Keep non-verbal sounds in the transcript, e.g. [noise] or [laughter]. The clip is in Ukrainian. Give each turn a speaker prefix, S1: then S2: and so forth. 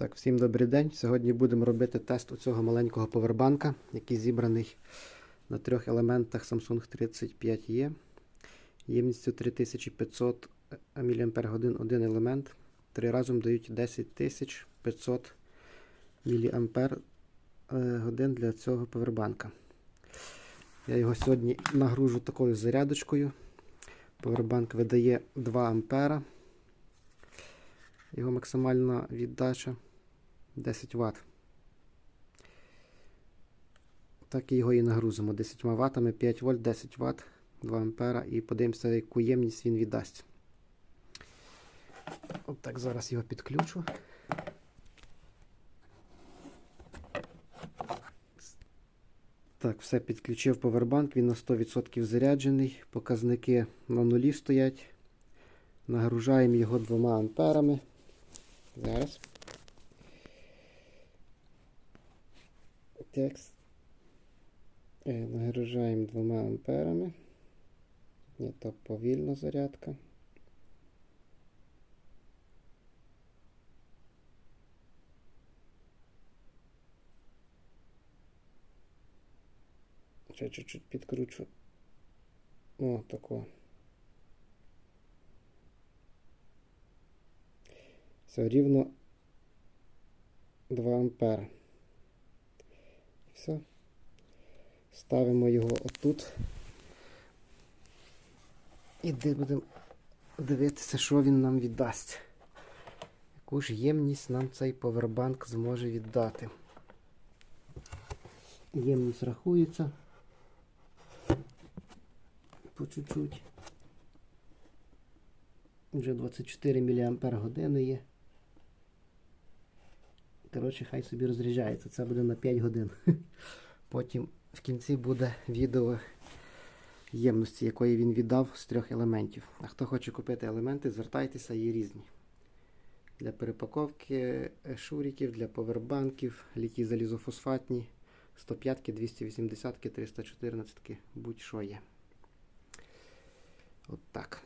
S1: Так, всім добрий день. Сьогодні будемо робити тест у цього маленького повербанка, який зібраний на трьох елементах Samsung 35E. Ємністю 3500 мАч один елемент. Три разом дають 10500 мАч для цього повербанка. Я його сьогодні нагружу такою зарядочкою. Повербанк видає 2 А. Його максимальна віддача 10 Вт. Так його і нагрузимо 10 Вт, 5 вольт, 10 Вт, 2 А і подивимося, яку ємність він віддасть. От так зараз його підключу. Так, все підключив повербанк, він на 100% заряджений. Показники на нулі стоять. Нагружаємо його 2 амперами. Зараз. Текст. Е, Нагружаємо 2 амперами. Ні, то повільна зарядка. Ще чуть-чуть підкручу. О, тако. Все, рівно 2 ампера. Все. Ставимо його отут. І будемо дивитися, що він нам віддасть. Яку ж ємність нам цей повербанк зможе віддати. Ємність рахується. По чуть-чуть. Вже 24 мАч є. Коротше, хай собі розряджається. Це буде на 5 годин. [laughs] Потім в кінці буде відео ємності, якої він віддав з трьох елементів. А хто хоче купити елементи, звертайтеся, є різні. Для перепаковки шуріків, для повербанків, ліки залізофосфатні, 105, 280, 314, будь-що є. От так.